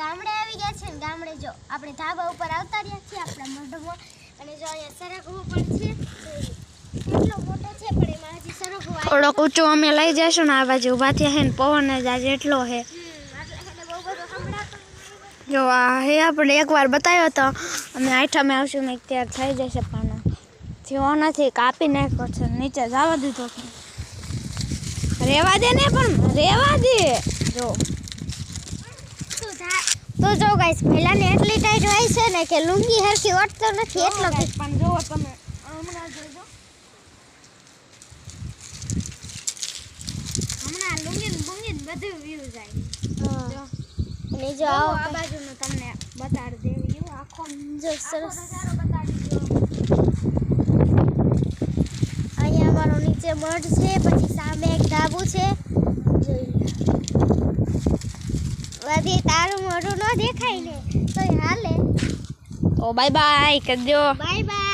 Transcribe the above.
ગામડે આવી ગયા છે ને ગામડે જો આપણે ધાબા ઉપર આવતા રહ્યા છીએ આપણા મઢમાં. અને જો અહીંયા સરગવું પણ છે. એટલો મોટો છે પણ એમાં હજી સરગવું થોડોક ઊંચો અમે લઈ જઈશું ને આ બાજુ ઊભા થયા હે ને પવન જ આજે એટલો હે. જો આ હે આપણે એકવાર બતાવ્યો હતો અમે આઠમે આવશું ને ત્યાં થઈ જશે પણ થયો નથી કાપી નાખ્યો છે. નીચે જવા દીધો છે. રેવા દે ને પણ રેવા દે. જો. તો જો ગાઈસ પહેલાને એટલી ટાઈટ હોય છે ને કે લુંગી હરખી ઓટતો નથી એટલો પણ જુઓ તમે હમણાં જોજો હમણાં લુંગી ને બુંગી ને બધું વ્યૂ જાય જો અને જો જો આવો આ બાજુનું તમને બતાડી દેવું એવું આખો જો આખો સરસ નજારો બતાડી દો અહીંયા અમારો નીચે મઢ છે પછી સામે એક બધી તારું મોઢું ન દેખાય ને તો હાલે. ઓ બાય બાય કરજો. Bye bye